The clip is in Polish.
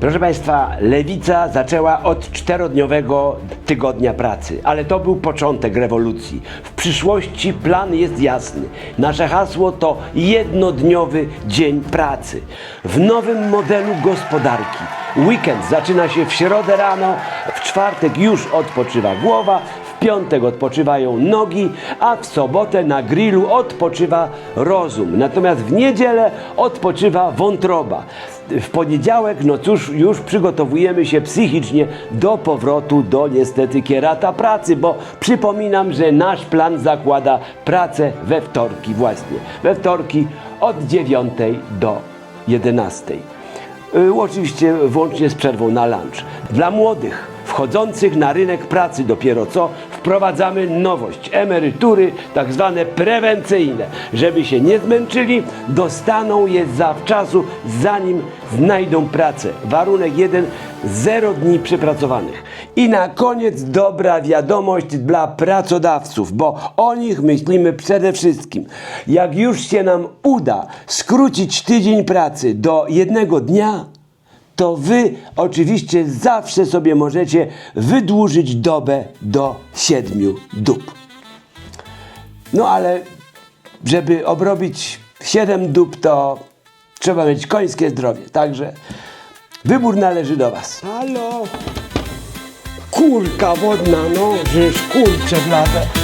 Proszę Państwa, lewica zaczęła od czterodniowego tygodnia pracy, ale to był początek rewolucji. W przyszłości plan jest jasny. Nasze hasło to jednodniowy dzień pracy. W nowym modelu gospodarki. Weekend zaczyna się w środę rano, w czwartek już odpoczywa głowa, w piątek odpoczywają nogi, a w sobotę na grillu odpoczywa rozum. Natomiast w niedzielę odpoczywa wątroba. W poniedziałek, no cóż, już przygotowujemy się psychicznie do powrotu do niestety kierata pracy, bo przypominam, że nasz plan zakłada pracę we wtorki właśnie. We wtorki od 9 do 11. Y, Oczywiście włącznie z przerwą na lunch. Dla młodych wchodzących na rynek pracy dopiero co wprowadzamy nowość emerytury, tak zwane prewencyjne. Żeby się nie zmęczyli, dostaną je zawczasu, zanim znajdą pracę. Warunek jeden, zero dni przepracowanych. I na koniec dobra wiadomość dla pracodawców, bo o nich myślimy przede wszystkim. Jak już się nam uda skrócić tydzień pracy do jednego dnia, to wy oczywiście zawsze sobie możecie wydłużyć dobę do siedmiu dób. No ale żeby obrobić siedem dób, to trzeba mieć końskie zdrowie. Także wybór należy do was. Halo? Kurka wodna, no, żeż kurczę blade.